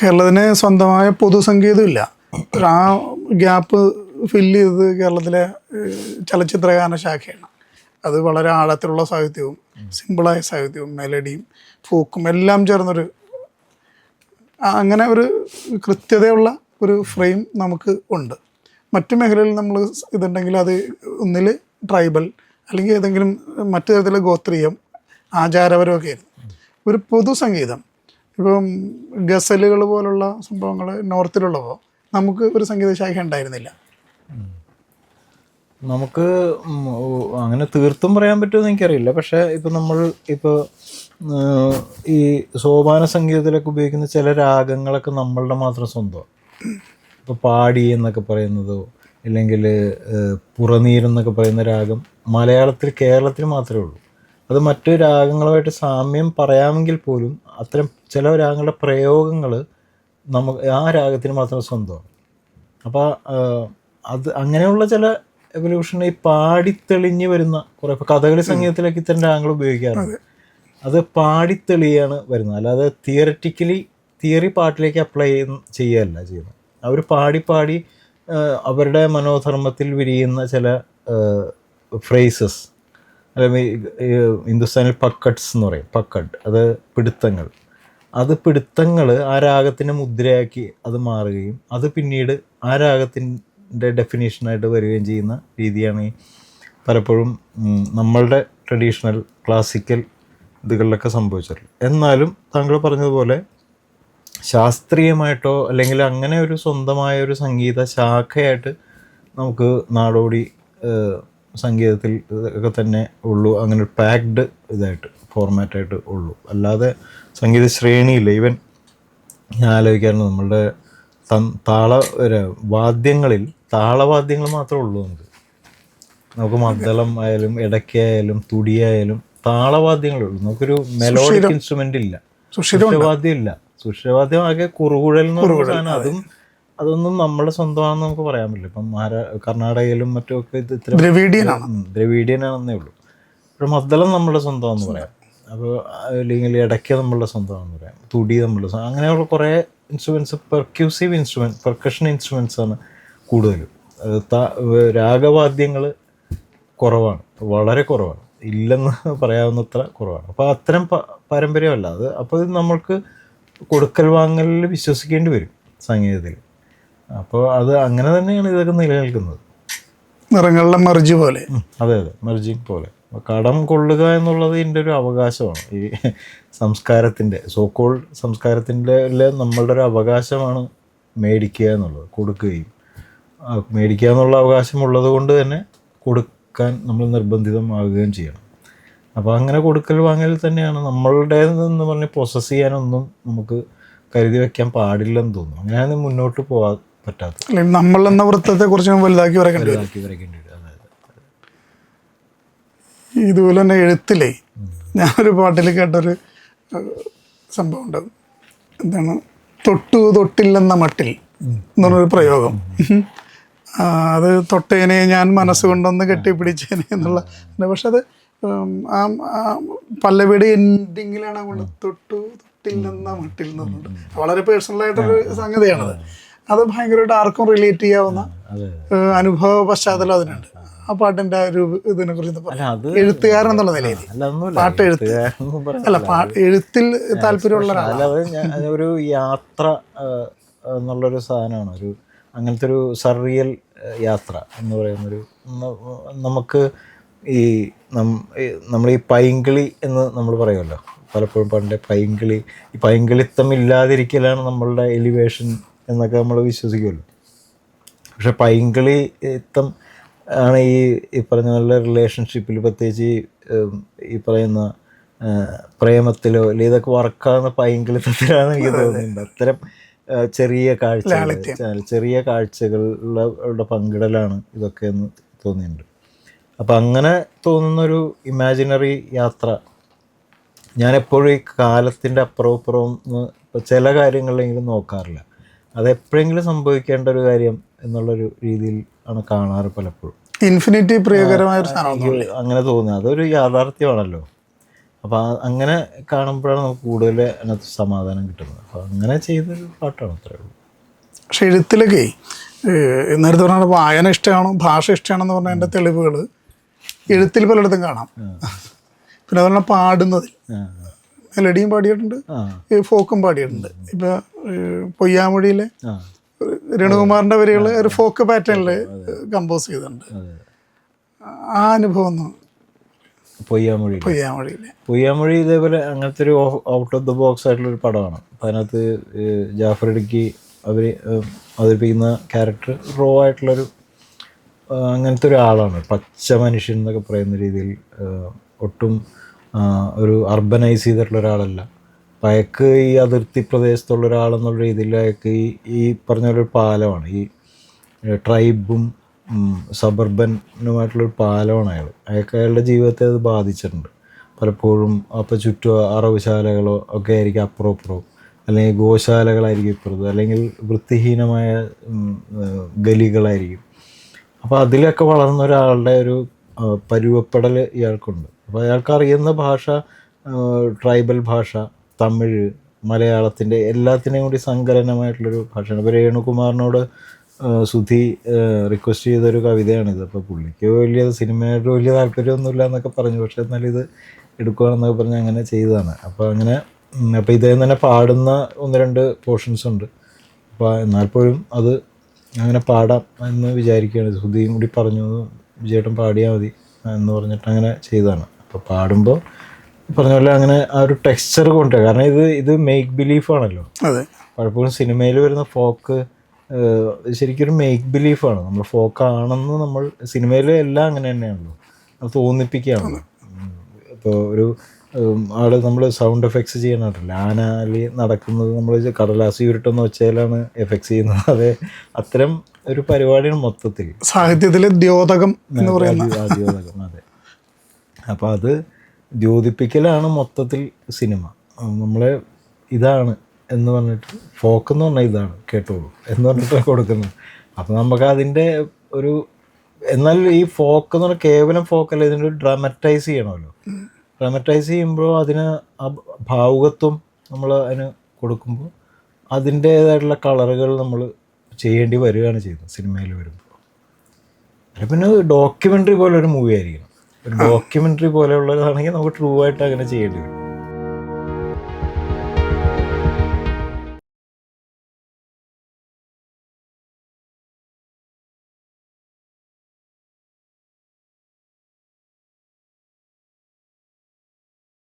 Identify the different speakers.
Speaker 1: കേരളത്തിന് സ്വന്തമായ പൊതുസംഗീതം ഇല്ല ആ ഗ്യാപ്പ് ഫില്ല് ചെയ്തത് കേരളത്തിലെ ചലച്ചിത്രഗാന ശാഖയാണ്. അത് വളരെ ആഴത്തിലുള്ള സാഹിത്യവും സിമ്പിളായ സാഹിത്യവും മെലഡിയും ഫോക്കും എല്ലാം ചേർന്നൊരു അങ്ങനെ ഒരു കൃത്യതയുള്ള ഒരു ഫ്രെയിം നമുക്ക് ഉണ്ട്. മറ്റു മേഖലയിൽ നമ്മൾ ഇതുണ്ടെങ്കിൽ അത് ഒന്നിൽ ട്രൈബൽ അല്ലെങ്കിൽ ഏതെങ്കിലും മറ്റു തരത്തിലെ ഗോത്രീയം ആചാരപരമൊക്കെ ആയിരുന്നു. ഒരു പൊതുസംഗീതം ഇപ്പം ഗസലുകൾ പോലുള്ള സംഭവങ്ങൾ നോർത്തിലുള്ളപ്പോൾ നമുക്ക് ഒരു സംഗീത ശാഖ ഉണ്ടായിരുന്നില്ല.
Speaker 2: നമുക്ക് അങ്ങനെ തീർത്തും പറയാൻ പറ്റുമെന്ന് എനിക്കറിയില്ല. പക്ഷേ ഇപ്പൊ നമ്മൾ ഇപ്പോൾ ഈ സോപാന സംഗീതത്തിലൊക്കെ ഉപയോഗിക്കുന്ന ചില രാഗങ്ങളൊക്കെ നമ്മളുടെ മാത്രം സ്വന്തം. ഇപ്പൊ പാടി എന്നൊക്കെ പറയുന്നതോ അല്ലെങ്കിൽ പുറനീരെന്നൊക്കെ പറയുന്ന രാഗം മലയാളത്തിൽ കേരളത്തിൽ മാത്രമേ ഉള്ളൂ. അത് മറ്റു രാഗങ്ങളുമായിട്ട് സാമ്യം പറയാമെങ്കിൽ പോലും അത്തരം ചില രാഗങ്ങളുടെ പ്രയോഗങ്ങൾ നമുക്ക് ആ രാഗത്തിന് മാത്രം സ്വന്തമാണ് അപ്പോൾ അത് അങ്ങനെയുള്ള ചില എവല്യൂഷൻ ഈ പാടിത്തെളിഞ്ഞ് വരുന്ന കുറേ ഇപ്പോൾ കഥകളി സംഗീതത്തിലൊക്കെ ഇത്തരം രാഗങ്ങൾ ഉപയോഗിക്കാറുണ്ട്. അത്. പാടിത്തെളിയാണ് വരുന്നത്. അല്ലാതെ തിയററ്റിക്കലി തിയറി പാട്ടിലേക്ക് അപ്ലൈ ചെയ്യുകയല്ല ചെയ്യുന്നത്. അവർ പാടി പാടി അവരുടെ മനോധർമ്മത്തിൽ വിരിയുന്ന ചില ഫ്രേസസ് ഹിന്ദുസ്ഥാനിൽ പക്കട്സ് എന്ന് പറയും. പക്കഡ് അത് പിടുത്തങ്ങൾ. അത് പിടുത്തങ്ങൾ ആ രാഗത്തിനെ മുദ്രയാക്കി അത് മാറുകയും അത് പിന്നീട് ആ രാഗത്തിന്റെ ഡെഫിനേഷനായിട്ട് വരികയും ചെയ്യുന്ന രീതിയാണ് ഈ പലപ്പോഴും നമ്മളുടെ ട്രഡീഷണൽ ക്ലാസിക്കൽ ഇതുകളിലൊക്കെ സംഭവിച്ചിട്ടുള്ളത്. എന്നാലും താങ്കൾ പറഞ്ഞതുപോലെ ശാസ്ത്രീയമായിട്ടോ അല്ലെങ്കിൽ അങ്ങനെ ഒരു സ്വന്തമായ ഒരു സംഗീത ശാഖയായിട്ട് നമുക്ക് നാടോടി സംഗീതത്തിൽ ഒക്കെ തന്നെ ഉള്ളൂ. അങ്ങനെ ഒരു പാക്ഡ് ഇതായിട്ട് ഫോർമാറ്റായിട്ട് ഉള്ളു. അല്ലാതെ സംഗീത ശ്രേണിയില്ല ഈവൻ ഞാൻ ആലോചിക്കാറുണ്ട് നമ്മളുടെ താള ഒരു വാദ്യങ്ങളിൽ താളവാദ്യങ്ങൾ മാത്രമേ ഉള്ളൂ നമുക്ക്. നമുക്ക് മദ്ദളം ആയാലും ഇടയ്ക്കായാലും തുടിയായാലും താളവാദ്യങ്ങളേ ഉള്ളൂ. നമുക്കൊരു മെലോഡിക് ഇൻസ്ട്രുമെന്റ് ഇല്ല. സുഷിരവാദ്യം ഇല്ല. സുഷിരവാദ്യം ആകെ കുറുകുഴൽ എന്ന് പറഞ്ഞാൽ അതും അതൊന്നും നമ്മുടെ സ്വന്തമാണെന്ന് നമുക്ക് പറയാൻ പറ്റില്ല. ഇപ്പം മഹാരാ കർണാടകയിലും മറ്റുമൊക്കെ ഇത് ഇത്ര
Speaker 1: ദ്രവീഡിയനാണ്.
Speaker 2: ദ്രവീഡിയൻ ആണെന്നേ ഉള്ളൂ. പക്ഷെ മദ്ദളം നമ്മുടെ സ്വന്തമാണെന്ന് പറയാം. അപ്പോൾ അല്ലെങ്കിൽ ഇടയ്ക്ക് നമ്മളുടെ സ്വന്തമാണെന്ന് പറയാം. തുടി നമ്മളുടെ സ്വന്തം അങ്ങനെയുള്ള കുറേ instruments percussive instrument percussion instruments ആണ് കൂടുതലും. രാഗവാദ്യങ്ങൾ കുറവാണ്. വളരെ കുറവാണ്. ഇല്ലെന്ന് പറയാവുന്നത്ര കുറവാണ്. അപ്പോൾ അത്തരം പാരമ്പര്യമല്ല. അത് അപ്പോൾ ഇത് നമ്മൾക്ക് കൊടുക്കൽ വാങ്ങലിൽ വിശ്വസിക്കേണ്ടി വരും സംഗീതത്തിൽ. അപ്പോൾ അത് അങ്ങനെ തന്നെയാണ് ഇതൊക്കെ നിലനിൽക്കുന്നത്.
Speaker 1: നിറങ്ങളുടെ മർജി പോലെ.
Speaker 2: അതെ അതെ. മെർജിങ് പോലെ. കടം കൊള്ളുക എന്നുള്ളത് എന്റെ ഒരു അവകാശമാണ്. ഈ സംസ്കാരത്തിന്റെ സോക്കോൾ സംസ്കാരത്തിന്റെ നമ്മളുടെ ഒരു അവകാശമാണ് മേടിക്കുക എന്നുള്ളത് കൊടുക്കുകയും. മേടിക്കുക എന്നുള്ള അവകാശമുള്ളത് കൊണ്ട് തന്നെ കൊടുക്കാൻ നമ്മൾ നിർബന്ധിതമാകുകയും ചെയ്യണം. അപ്പോൾ അങ്ങനെ കൊടുക്കൽ വാങ്ങൽ തന്നെയാണ് നമ്മളുടേതെന്ന് പറഞ്ഞ് പ്രൊസസ് ചെയ്യാനൊന്നും നമുക്ക് കരുതി വയ്ക്കാൻ പാടില്ലെന്ന് തോന്നുന്നു. അങ്ങനെയാണ് മുന്നോട്ട് പോകാൻ പറ്റാത്തത്.
Speaker 1: നമ്മൾ എന്ന വൃത്തത്തെ കുറിച്ച് വലുതാക്കി വരക്കേണ്ടി വരും. ഇതുപോലെ തന്നെ എഴുത്തിലേ ഞാനൊരു പാട്ടിൽ കേട്ടൊരു സംഭവം ഉണ്ടാകും എന്താണ്? തൊട്ടു തൊട്ടില്ലെന്ന മട്ടിൽ എന്ന് പറഞ്ഞൊരു പ്രയോഗം. അത് തൊട്ടേനെ ഞാൻ മനസ്സുകൊണ്ടൊന്ന് കെട്ടിപ്പിടിച്ചേനെ എന്നുള്ള പക്ഷെ അത് ആ പല്ലവിയുടെ എൻഡിങ്ങിലാണ് കൊണ്ട് തൊട്ടു തൊട്ടില്ലെന്ന മട്ടിൽ എന്ന് പറഞ്ഞിട്ട് വളരെ പേഴ്സണലായിട്ടൊരു സംഗതിയാണത്. അത് ഭയങ്കരമായിട്ട് ആർക്കും റിലേറ്റ് ചെയ്യാവുന്ന അനുഭവ പശ്ചാത്തലം അതിനുണ്ട്. ആ പാട്ടിന്റെ ഒരു ഇതിനെ കുറിച്ച് എഴുത്തുകാരൻ എന്നുള്ള നിലയിൽ. പാട്ട് എഴുത്ത്. അല്ല പാട്ട് എഴുത്തിൽ താല്പര്യമുള്ള ഒരാളാണ്.
Speaker 2: ഒരു യാത്ര എന്നുള്ളൊരു സാധനമാണ്. ഒരു അങ്ങനത്തെ ഒരു സർറിയൽ യാത്ര എന്ന് പറയുന്നൊരു നമുക്ക് ഈ ഈ നമ്മൾ ഈ പൈങ്കിളി എന്ന് നമ്മൾ പറയുമല്ലോ. പലപ്പോഴും പണ്ടേ പൈങ്കിളി ഈ പൈങ്കിളിത്തം ഇല്ലാതിരിക്കലാണ് നമ്മളുടെ എലിവേഷൻ എന്നൊക്കെ നമ്മൾ വിശ്വസിക്കുമല്ലോ. പക്ഷെ പൈങ്കിളിത്തം ആണ് ഈ ഈ പറഞ്ഞ നല്ല റിലേഷൻഷിപ്പിൽ പ്രത്യേകിച്ച് ഈ, പറയുന്ന പ്രേമത്തിലോ അല്ലെങ്കിൽ ഇതൊക്കെ വർക്കാവുന്ന പൈങ്കിളിത്തത്തിലാണ് എനിക്ക് തോന്നുന്നുണ്ട്. അത്തരം ചെറിയ കാഴ്ചകൾ ചെറിയ കാഴ്ചകളുടെ പങ്കിടലാണ് ഇതൊക്കെ എന്ന് തോന്നിയിട്ടുണ്ട് അപ്പം അങ്ങനെ തോന്നുന്നൊരു ഇമാജിനറി യാത്ര. ഞാനെപ്പോഴും ഈ കാലത്തിന്റെ അപ്പുറവും ഇപ്പുറവും ചില കാര്യങ്ങളിലെങ്കിലും നോക്കാറില്ല. അത് എപ്പോഴെങ്കിലും സംഭവിക്കേണ്ട ഒരു കാര്യം എന്നുള്ളൊരു രീതിയിൽ ആണ് കാണാറ് പലപ്പോഴും.
Speaker 1: ഇൻഫിനിറ്റി പ്രിയകരമായ ഒരു
Speaker 2: അങ്ങനെ തോന്നുന്നത്. അതൊരു യാഥാർത്ഥ്യമാണല്ലോ. അപ്പോൾ അങ്ങനെ കാണുമ്പോഴാണ് നമുക്ക് കൂടുതൽ അതിനകത്ത് സമാധാനം കിട്ടുന്നത്. അപ്പോൾ അങ്ങനെ ചെയ്തൊരു പാട്ടാണ് അത്രേ ഉള്ളൂ.
Speaker 1: പക്ഷെ എഴുത്തിലൊക്കെ നേരത്തെ പറഞ്ഞ വായന ഇഷ്ടമാണോ ഭാഷ ഇഷ്ടമാണെന്ന് പറഞ്ഞ എന്റെ തെളിവുകൾ എഴുത്തിൽ പലയിടത്തും കാണാം. പിന്നെ അതുപോലെ പാടുന്നതിൽ. മെലഡിയും പാടിയിട്ടുണ്ട് ഫോക്കും പാടിയിട്ടുണ്ട്. ഇപ്പോൾ പൊയ്യാമൊഴിയിലെ
Speaker 2: രണുകുമാറിന്റെ
Speaker 1: രേണുകുമാറിന്റെ വരികൾ ഒരു ഫോക്ക് പാറ്റേണിൽ കമ്പോസ് ചെയ്തിട്ടുണ്ട്. ആ അനുഭവം ഒന്ന്
Speaker 2: പൊയ്യാമൊഴി
Speaker 1: പൊയ്യാമൊഴിയിലെ.
Speaker 2: പൊയ്യാമൊഴി ഇതേപോലെ അങ്ങനത്തെ ഒരു ഔട്ട് ഓഫ് ദ ബോക്സ് ആയിട്ടുള്ള ഒരു പടമാണ്. അപ്പം അതിനകത്ത് ജാഫർ ഇടുക്കി അവർ അവതരിപ്പിക്കുന്ന ക്യാരക്ടർ റോ ആയിട്ടുള്ളൊരു അങ്ങനത്തെ ഒരാളാണ്. പച്ച മനുഷ്യൻ എന്നൊക്കെ പറയുന്ന രീതിയിൽ ഒട്ടും ഒരു അർബനൈസ് ചെയ്തിട്ടുള്ള ഒരാളല്ല. അപ്പം അയാൾക്ക് ഈ അതിർത്തി പ്രദേശത്തുള്ള ഒരാളെന്നുള്ള രീതിയിൽ അയാൾക്ക് ഈ ഈ പറഞ്ഞ ഒരു പാലമാണ്. ഈ ട്രൈബും സബർബനുമായിട്ടുള്ളൊരു പാലമാണ് അയാൾ. അയാൾക്ക് അയാളുടെ ജീവിതത്തെ അത് ബാധിച്ചിട്ടുണ്ട്. പലപ്പോഴും അപ്പോൾ ചുറ്റും അറവുശാലകളോ ഒക്കെ ആയിരിക്കും അപ്പുറം ഇപ്പുറവും. അല്ലെങ്കിൽ ഗോശാലകളായിരിക്കും ഇപ്പുറത്ത്. അല്ലെങ്കിൽ വൃത്തിഹീനമായ ഗലികളായിരിക്കും. അപ്പോൾ അതിലൊക്കെ വളർന്ന ഒരാളുടെ ഒരു പരുവപ്പെടൽ ഇയാൾക്കുണ്ട്. അപ്പോൾ അയാൾക്ക് അറിയുന്ന ഭാഷ ട്രൈബൽ ഭാഷ തമിഴ് മലയാളത്തിന്റെ എല്ലാത്തിനെയും കൂടി സങ്കലനമായിട്ടുള്ളൊരു ഭാഷയാണ്. ഇപ്പോൾ രേണുകുമാറിനോട് സുധി റിക്വസ്റ്റ് ചെയ്തൊരു കവിതയാണിത്. അപ്പോൾ പുള്ളിക്ക് വലിയ സിനിമയോട് വലിയ താല്പര്യമൊന്നുമില്ല എന്നൊക്കെ പറഞ്ഞു. പക്ഷേ എന്നാൽ ഇത് എടുക്കുകയാണെന്നൊക്കെ പറഞ്ഞ് അങ്ങനെ ചെയ്തതാണ്. അപ്പോൾ അങ്ങനെ അപ്പോൾ ഇതേ തന്നെ പാടുന്ന ഒന്ന് രണ്ട് പോർഷൻസ് ഉണ്ട്. അപ്പോൾ എന്നാൽ പോലും അത് അങ്ങനെ പാടാം എന്ന് വിചാരിക്കുകയാണ്. സുധിയും കൂടി പറഞ്ഞു വിജയേട്ടൻ പാടിയാൽ മതി എന്ന് പറഞ്ഞിട്ട് അങ്ങനെ ചെയ്തതാണ്. അപ്പോൾ പാടുമ്പോൾ പറഞ്ഞ പോലെ അങ്ങനെ ആ ഒരു ടെക്സ്ചർ കൊണ്ടുവരിക കാരണം ഇത് ഇത് മേക്ക് ബിലീഫ് ആണല്ലോ.
Speaker 1: അതെ.
Speaker 2: പലപ്പോഴും സിനിമയിൽ വരുന്ന ഫോക്ക് ശരിക്കൊരു മേക്ക് ബിലീഫാണ് നമ്മൾ ഫോക്ക് ആണെന്ന് നമ്മൾ സിനിമയിലെ എല്ലാം അങ്ങനെ തന്നെയാണല്ലോ. അത് തോന്നിപ്പിക്കുകയാണല്ലോ ഇപ്പോൾ ഒരു ആൾ നമ്മൾ സൗണ്ട് എഫക്ട്സ് ചെയ്യണമല്ലോ ആനാലി നടക്കുന്നത് നമ്മൾ കടലാസ് ഉരുട്ടെന്ന് വെച്ചാലാണ് എഫക്ട്സ് ചെയ്യുന്നത്. അതെ അത്തരം ഒരു പരിപാടിയാണ് മൊത്തത്തിൽ.
Speaker 1: സാഹിത്യത്തിലെ ദ്യോതകം എന്ന് പറയുന്ന.
Speaker 2: ആദ്യ- അതെ. അപ്പോൾ അത് ദ്യോതിപ്പിക്കലാണ് മൊത്തത്തിൽ സിനിമ. നമ്മൾ നമ്മളെ ഇതാണ് എന്ന് പറഞ്ഞിട്ട് ഫോക്ക് എന്ന് പറഞ്ഞാൽ ഇതാണ് കേട്ടോളൂ എന്ന് പറഞ്ഞിട്ട് കൊടുക്കുന്നത്. അപ്പോൾ നമുക്ക് അതിന്റെ ഒരു എന്നാൽ ഈ ഫോക്ക് എന്ന് പറഞ്ഞാൽ കേവലം ഫോക്കല്ല ഇതിന്റെ ഒരു ഡ്രാമറ്റൈസ് ചെയ്യണമല്ലോ. ഡ്രാമറ്റൈസ് ചെയ്യുമ്പോൾ അതിന് ആ ഭാവുകത്വം നമ്മൾ അതിന് കൊടുക്കുമ്പോൾ അതിന്റേതായിട്ടുള്ള കളറുകൾ നമ്മൾ ചെയ്യേണ്ടി വരികയാണ് ചെയ്യുന്നത് സിനിമയിൽ വരുമ്പോൾ. അല്ല പിന്നെ ഡോക്യുമെന്ററി പോലെ ഒരു മൂവി ആയിരിക്കണം. ഒരു ഡോക്യുമെന്ററി പോലെയുള്ളതാണെങ്കിൽ നമുക്ക് ട്രൂ ആയിട്ട് അങ്ങനെ ചെയ്യേണ്ടി വരും.